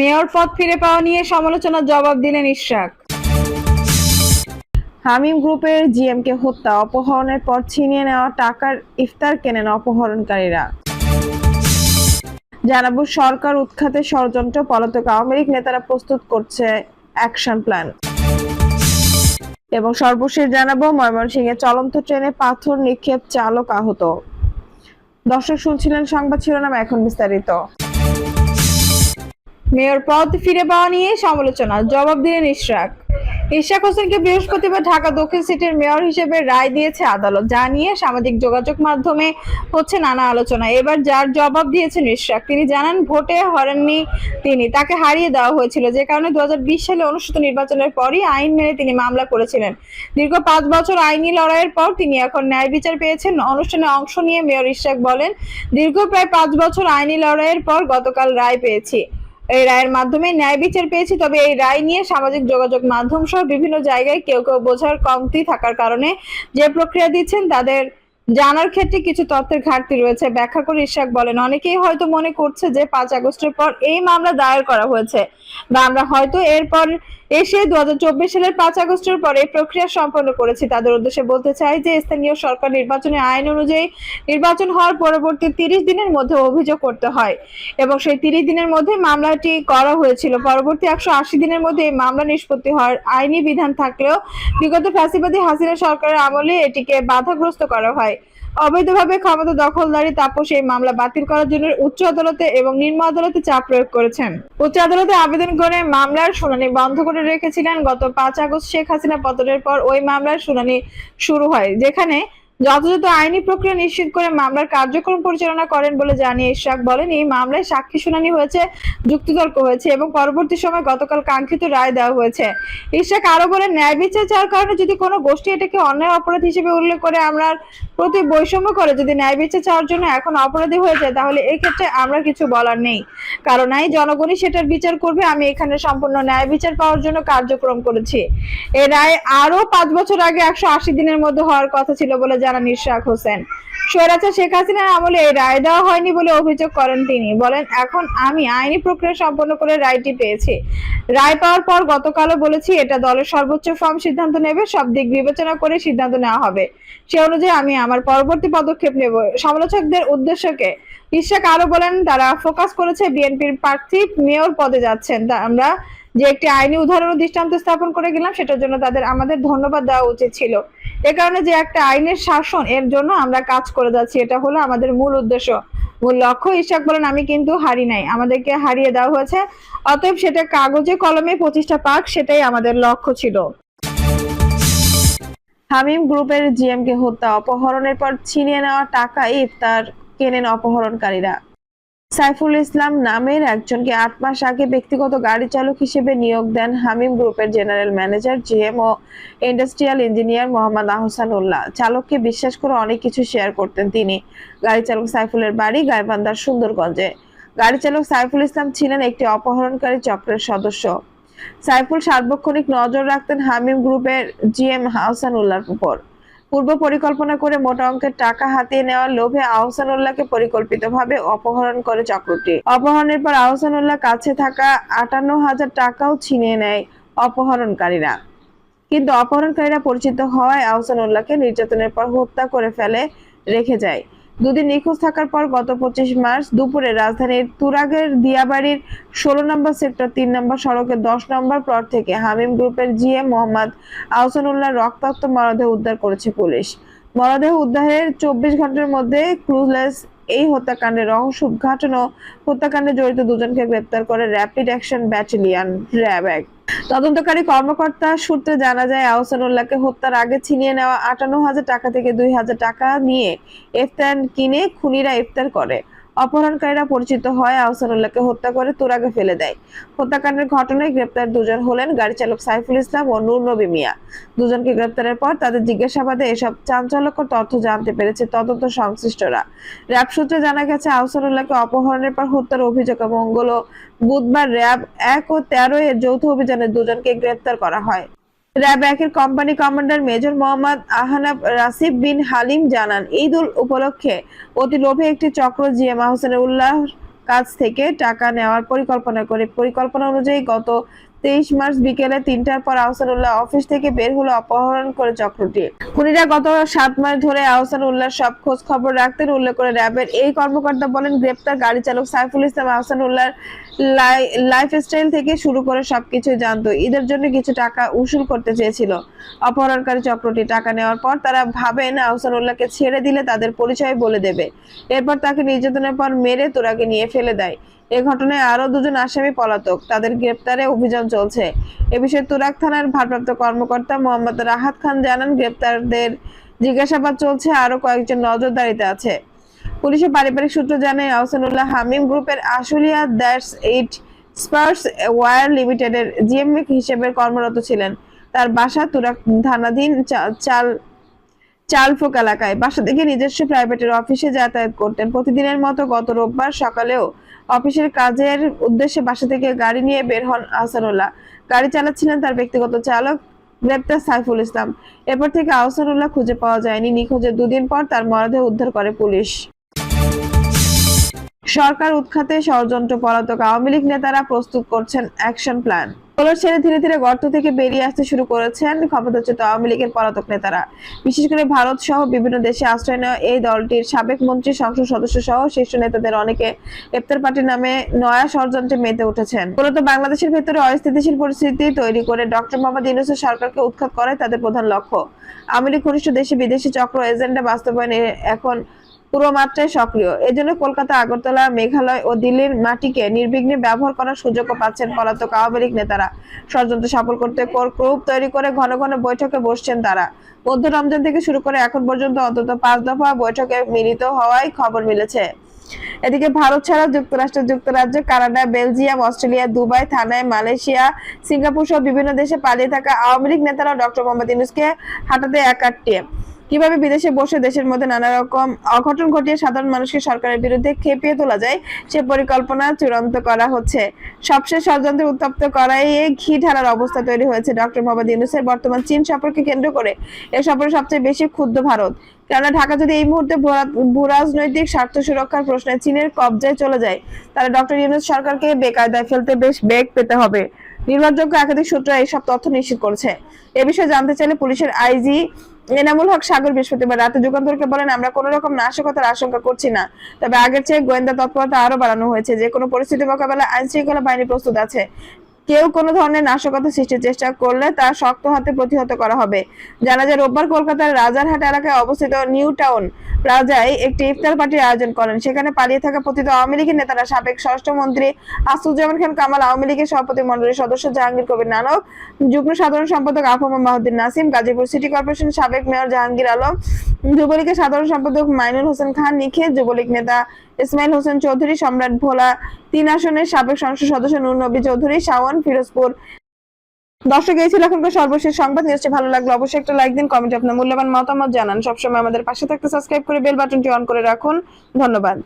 Mayor পদ ফিরে পাওয়া নিয়ে সমালোচনার জবাব দিলেন ইশরাক। হামিম গ্রুপের জিএমকে হত্যা, অপহরণের পর ছিনিয়ে নেওয়া টাকার ইফতার কেনেন অপহরণকারীরা। জানাব, সরকার উৎখাতে ষড়যন্ত্র, পলাতক আওয়ামী লীগ নেতারা প্রস্তুত করছে অ্যাকশন প্ল্যান। এবং সর্বশেষ জানাব, ময়মনসিংহে চলন্ত ট্রেনে পাথর নিক্ষেপ চালক আহত। দর্শক শুনছিলেন সংবাদ শিরোনাম এখন বিস্তারিত। মেয়র পদ ফিরে পাওয়া নিয়ে সমালোচনা। জবাব দিলেন ইশরাক। ইশরাক হোসেনকে বৃহস্পতিবার ঢাকা দক্ষিণ সিটির মেয়র হিসেবে রায় দিয়েছে আদালত। যা নিয়ে সামাজিক যোগাযোগ মাধ্যমে হচ্ছে নানা আলোচনা। এবার যার জবাব দিয়েছেন ইশরাক, তিনি জানান, ভোটে হারেননি তিনি। তাকে হারিয়ে দেওয়া হয়েছিল। যে কারণে দু হাজার বিশ সালে অনুষ্ঠিত নির্বাচনের পরই আইন মেনে তিনি মামলা করেছিলেন। দীর্ঘ পাঁচ বছর আইনি লড়াইয়ের পর তিনি এখন ন্যায় বিচার পেয়েছেন। অনুষ্ঠানে অংশ নিয়ে মেয়র ইশরাক বলেন, দীর্ঘ প্রায় পাঁচ বছর আইনি লড়াইয়ের পর গতকাল রায় পেয়েছি। এই রায়ের মাধ্যমে ন্যায় বিচার পেয়েছি, তবে এই রায় নিয়ে সামাজিক যোগাযোগ মাধ্যম সহ বিভিন্ন জায়গায় কেউ কেউ বোঝার কমতি থাকার কারণে যে প্রক্রিয়া দিচ্ছেন তাদের জানার ক্ষেত্রে কিছু তথ্যের ঘাটতি রয়েছে। ব্যাখ্যা করে ইশাক বলেন, অনেকেই হয়তো মনে করছে যে পাঁচ আগস্টের পর এই মামলা দায়ের করা হয়েছে বা আমরা হয়তো এরপর এসে দুহাজার চব্বিশ সালের পাঁচ আগস্টের পর এই প্রক্রিয়া সম্পন্ন করেছি। তাদের উদ্দেশ্যে বলতে চাই যে স্থানীয় সরকার নির্বাচনের আইন অনুযায়ী নির্বাচন হওয়ার পরবর্তী তিরিশ দিনের মধ্যে অভিযোগ করতে হয় এবং সেই তিরিশ দিনের মধ্যে মামলাটি করা হয়েছিল। পরবর্তী একশো আশি দিনের মধ্যে এই মামলা নিষ্পত্তি হওয়ার আইনি বিধান থাকলেও বিগত ফ্যাসিবাদী হাসিনা সরকারের আমলে এটিকে বাধাগ্রস্ত করা হয়। অবৈধভাবে ক্ষমতা দখলদারি তাপস এই মামলা বাতিল করার জন্য উচ্চ আদালতে এবং নিম্ন আদালতে চাপ প্রয়োগ করেছেন। উচ্চ আদালতে আবেদন করে মামলার শুনানি বন্ধ করে রেখেছিলেন। গত পাঁচ আগস্ট শেখ হাসিনা পতনের পর ওই মামলার শুনানি শুরু হয়, যেখানে যথাযথ আইনি প্রক্রিয়া নিশ্চিত করে মামলার কার্যক্রম পরিচালনা করেন বলে জানিয়ে ইশরাক বলেন, এই মামলায় সাক্ষী শুনানি হয়েছে, যুক্তিতর্ক হয়েছে এবং পরবর্তী সময় গতকাল কাঙ্ক্ষিত রায় দেওয়া হয়েছে। ইশরাক আরও বলেন, ন্যায় বিচার চাওয়ার কারণে যদি কোনো গোষ্ঠী এটাকে অন্যায় অপরাধ হিসেবে উল্লেখ করে আমরা প্রতি বৈষম্য করে যদি ন্যায় বিচার চাওয়ার জন্য এখন অপরাধী হয়ে যায়, তাহলে এই ক্ষেত্রে আমরা কিছু বলার নেই। কারণ এই জনগণই সেটার বিচার করবে, আমি এখানে সম্পূর্ণ ন্যায় বিচার পাওয়ার জন্য কার্যক্রম করেছি। এ রায় আরও পাঁচ বছর আগে একশো আশি দিনের মধ্যে হওয়ার কথা ছিল বলে জানান ইশরাক হোসেন। স্বৈরাচার শেখ হাসিনার আমলে এই রায় দেওয়া হয়নি বলে অভিযোগ করেন তিনি। বলেন, এখন আমি আইনি প্রক্রিয়া সম্পন্ন করে রায়টি পেয়েছি। রায় পাওয়ার পর গতকালও বলেছি, এটা দলের সর্বোচ্চ ফর্ম সিদ্ধান্ত নেবে, সব দিক বিবেচনা করে সিদ্ধান্ত নেওয়া হবে। সে অনুযায়ী আমি আমার পরবর্তী পদক্ষেপ নেব। সমালোচকদের উদ্দেশ্যকে ইশাক আরও বলেন, তারা ফোকাস করেছে বিএনপির প্রার্থী মেয়র পদে যাচ্ছেন। আমরা যে একটি আইনি উদাহরণ দৃষ্টান্ত স্থাপন করে গেলাম, সেটার জন্য তাদের আমাদের ধন্যবাদ দেওয়া উচিত ছিল। এ কারণে যে একটা আইনের শাসন এর জন্য আমরা কাজ করে যাচ্ছি, এটা হলো আমাদের মূল উদ্দেশ্য। মূল লক্ষ্য, ইশাক বলেন, আমি কিন্তু হারি নাই। আমাদেরকে হারিয়ে দেওয়া হয়েছে। অতএব সেটা কাগজে, কলমে প্রতিষ্ঠা পাক, সেটাই আমাদের লক্ষ্য ছিল। হামিম গ্রুপের জিএমকে হত্যা, অপহরণের পর ছিনিয়ে নেওয়া টাকা ইফতার কেনেন অপহরণকারীরা। সাইফুল ইসলাম নামের একজনকে আট মাস আগে ব্যক্তিগত গাড়ি চালক হিসেবে নিয়োগ দেন হামিম গ্রুপের জেনারেল ম্যানেজার জিএম ও ইন্ডাস্ট্রিয়াল ইঞ্জিনিয়ার মোহাম্মদ আহসান উল্লাহ চালককে বিশ্বাস করে অনেক কিছু শেয়ার করতেন তিনি। গাড়ি চালক সাইফুলের বাড়ি গাইবান্ধার সুন্দরগঞ্জে। গাড়ি চালক সাইফুল ইসলাম ছিলেন একটি অপহরণকারী চক্রের সদস্য। সাইফুল সার্বক্ষণিক নজর রাখতেন হামিম গ্রুপের জিএম উল্লাহর উপর। পূর্ব পরিকল্পনা করে মোটা অঙ্কের টাকা হাতিয়ে নেওয়ার লোভে আহসানুল্লাহকে পরিকল্পিতভাবে অপহরণ করে চক্রটি। অপহরণের পর আহসানুল্লাহ কাছে থাকা আটান্ন হাজার টাকাও ছিনিয়ে নেয় অপহরণকারীরা। কিন্তু অপহরণকারীরা পরিচিত হওয়ায় আহসানুল্লাহকে নির্যাতনের পর হত্যা করে ফেলে, রেখে যায়। দুদিন নিখোঁজ থাকার পর গত পঁচিশ মার্চ দুপুরে রাজধানীর তুরাগের দিয়াবাড়ির ষোলো নম্বর সেক্টর তিন নম্বর সড়কের দশ নম্বর প্লট থেকে হামিম গ্রুপের জিএম মোহাম্মদ আহসানুল্লাহ রক্তাক্ত মরদেহ উদ্ধার করেছে পুলিশ। মরদেহ উদ্ধারের চব্বিশ ঘণ্টার মধ্যে ক্লুজলেস এই হত্যাকাণ্ডের রহস্য উদ্ঘাটন ও হত্যাকাণ্ডে জড়িত দুজনকে গ্রেপ্তার করে র্যাপিড অ্যাকশন ব্যাটালিয়ন র্যাব তদন্তকারী কর্মকর্তা সূত্রে জানা যায় আহসানুল্লাহকে হত্যার আগে ছিনিয়ে নেওয়া আটান্ন হাজার টাকা থেকে দুই হাজার টাকা নিয়ে ইফতার কিনে খুনিরা ইফতার করে। অপহরণকারীরা পরিচিত হয় আহসানুল্লাহকে হত্যা করে তুরাগে ফেলে দেয়। হত্যাকাণ্ডের ঘটনায় গ্রেপ্তার দুজন হলেন গাড়ি চালক সাইফুল ইসলাম ও নূর নবী মিয়া। দুজনকে গ্রেপ্তারের পর তাদের জিজ্ঞাসাবাদে এসব চাঞ্চল্যকর তথ্য জানতে পেরেছে তদন্ত সংশ্লিষ্টরা। র্যাব সূত্রে জানা গেছে, আহসানুল্লাহকে অপহরণের পর হত্যার অভিযোগে মঙ্গল বুধবার র্যাব এক ও তেরো এর যৌথ অভিযানে দুজনকে গ্রেপ্তার করা হয়। র্যাব একের company commander major Mohammad Ahnab Bin Halim জানান, ঈদ উল উপলক্ষে অতি লোভে একটি চক্র উল্লাহ কাছ থেকে টাকা নেওয়ার পরিকল্পনা করে। পরিকল্পনা অনুযায়ী গত তেইশ মার্চ বিকেলে তিনটার পর আহসানুল্লাহ অফিস থেকে বের হলো অপহরণ করে চক্রটি। খুনিরা গত সাত মাস ধরে আহসানুল্লাহ সব খোঁজ খবর রাখতেন উল্লেখ করে র্যাবের এই কর্মকর্তা বলেন, গ্রেপ্তার গাড়ি চালক সাইফুল ইসলাম আহসান আহসানুল্লাহর লাইফস্টাইল থেকে শুরু করে সবকিছু জানতো। ঈদের জন্য কিছু টাকা উসুল করতে চেয়েছিল। অপহরণকারী চক্রটি টাকা নেওয়ার পর তারা ভাবেন, আহসানুল্লাহকে ছেড়ে দিলে তাদের পরিচয় বলে দেবে। এরপর তাকে নির্যাতনের পর মেরে তোরাকে নিয়ে ফেলে দেয়। এ ঘটনায় আরও দুজন আসামি পলাতক। তাদের গ্রেপ্তারে অভিযান চলছে। এ বিষয়ে তুরাক থানার ভারপ্রাপ্ত কর্মকর্তা মোহাম্মদ রাহাত খান জানান, গ্রেপ্তারদের জিজ্ঞাসাবাদ চলছে আরও কয়েকজন নজরদারিতে আছে। পুলিশের পারিবারিক সূত্র জানায়, আহসানুল্লাহ হামিম গ্রুপের Ashulia that's eight Spurs war লিমিটেডের জিএম হিসেবে কর্মরত ছিলেন। তার বাসা তুরাক থানাধীন চাল, চালফোক এলাকায়। বাসা থেকে নিজস্ব প্রাইভেটের অফিসে যাতায়াত করতেন। প্রতিদিনের মতো গত রোববার সকালেও অফিসের কাজের উদ্দেশ্যে বাসা থেকে গাড়ি নিয়ে বের হন আহসানুল্লাহ। গাড়ি চালাচ্ছিলেন তার ব্যক্তিগত চালক গ্রেপ্তার সাইফুল ইসলাম। এরপর থেকে আহসানুল্লাহ খুঁজে পাওয়া যায়নি। নিখোঁজের দুদিন পর তার মরদেহ উদ্ধার করে পুলিশ। সরকার উৎখাতে ষড়যন্ত্র পলাতক আওয়ামী লীগ নেতারা প্রস্তুত করছেন অ্যাকশন প্ল্যান। ধীরে ধীরে গর্ত থেকে বেরিয়ে আসতে শুরু করেছেন ক্ষমতাচ্যুত আওয়ামী লীগের পলাতক নেতারা। বিশেষ করে ভারত সহ বিভিন্ন দেশে আশ্রয় নেওয়া এই দলটির সাবেক মন্ত্রী, সংসদ সদস্য সহ শীর্ষ নেতাদের অনেকে পার্টি নামে নয়া ষড়যন্ত্রে মেতে উঠেছেন। মূলত বাংলাদেশের ভেতরে অস্থিতিশীল পরিস্থিতি তৈরি করে ডক্টর মোহাম্মদ ইউনুসের সরকারকে উৎখাত করাই তাদের প্রধান লক্ষ্য। আওয়ামী লীগ ঘনিষ্ঠ দেশে বিদেশি চক্র এজেন্ডা বাস্তবায়নে এখন পুরো মাত্রায় সক্রিয়। এজন্য কলকাতা, আগরতলা, মেঘালয় ও দিল্লির মাটিকে নির্বিঘ্নে ব্যবহার করার সুযোগও পাচ্ছেন পলাতক আওয়ামী লীগ নেতারা। ষড়যন্ত্র সফল করতে কোর গ্রুপ তৈরি করে ঘন ঘন বৈঠকে বসছেন তারা। মধ্য রমজান থেকে শুরু করে এখন পর্যন্ত অন্তত পাঁচ দফা বৈঠকে মিলিত হওয়ায় খবর মিলেছে। এদিকে ভারত ছাড়া যুক্তরাষ্ট্র, যুক্তরাজ্য, কানাডা, বেলজিয়াম, অস্ট্রেলিয়া, দুবাই থানায় মালয়েশিয়া, সিঙ্গাপুর সহ বিভিন্ন দেশে পালিয়ে থাকা আওয়ামী লীগ নেতারা ডক্টর মোহাম্মদ ইউনুসকে হাঁটাতে একাট্টি। কীভাবে বিদেশে বসে দেশের মধ্যে নানা রকম অঘটন ঘটিয়ে সাধারণ মানুষকে সরকারের বিরুদ্ধে খেপিয়ে তোলা যায়, সে পরিকল্পনা চূড়ান্ত করা হচ্ছে। সবশেষ ষড়যন্ত্রে উত্তপ্ত করাই ঘি ঢালার অবস্থা তৈরি হয়েছে ডক্টর মোহাম্মদ ইউনুসের বর্তমান চীন সফরকে কেন্দ্র করে। এ সফরে সবচেয়ে বেশি ক্ষুব্ধ ভারত। কেননা ঢাকা যদি এই মুহূর্তে ভূরা- ভূরাজনৈতিক স্বার্থ সুরক্ষার প্রশ্নে চীনের কবজায় চলে যায়, তাহলে ডক্টর ইউনুস সরকারকে বেকায়দায় ফেলতে বেশ বেগ পেতে হবে। নির্ভরযোগ্য একাধিক সূত্র এইসব তথ্য নিশ্চিত করছে। এ বিষয়ে জানতে চাইলে পুলিশের আইজি এনামুল হক সাগর বৃহস্পতিবার রাতে যুগান্তরকে বলেন, আমরা কোনো রকম নাশকতার আশঙ্কা করছি না। তবে আগের চেয়ে গোয়েন্দা তৎপরতা আরও বাড়ানো হয়েছে। যে কোনো পরিস্থিতি মোকাবেলায় আইন শৃঙ্খলা বাহিনী প্রস্তুত আছে। কেউ কোনো ধরনের নাশকতা সৃষ্টির চেষ্টা করলে তা শক্ত হাতে প্রতিহত করা হবে। জানা যায়, রোববার কলকাতার রাজারহাট এলাকায় অবস্থিত নিউ টাউন প্লাজায় একটি ইফতার পার্টির আয়োজন করেন। সেখানে পালিয়ে থাকা পতিত আওয়ামী লীগের নেতারা সাবেক স্বরাষ্ট্রমন্ত্রী আসুজ্জামান খান, কামাল আওয়ামী লীগের সভাপতি মন্ডলীর সদস্য জাহাঙ্গীর কবির নানক, যুগ্ম সাধারণ সম্পাদক আফম মাহদ্দিন নাসিম, গাজীপুর সিটি কর্পোরেশন সাবেক মেয়র জাহাঙ্গীর আলম, যুবলীগের সাধারণ সম্পাদক মাইনুল হোসেন খান নিখিল যুবলীগ নেতা ইসমাইল হোসেন চৌধুরী, সম্রাট ভোলা তিন আসনের সাবেক সংসদ সদস্য নূর নবী চৌধুরী শাওন ফিরোজপুর। দর্শক, এই ছিল এখনকার সর্বশেষ সংবাদ। নিউজটি ভালো লাগল অবশ্যই একটা লাইক দিন কমেন্টে আপনার মূল্যবান মতামত জানান। সবসময় আমাদের পাশে থাকতে সাবস্ক্রাইব করে বেল বাটনটি অন করে রাখুন। ধন্যবাদ।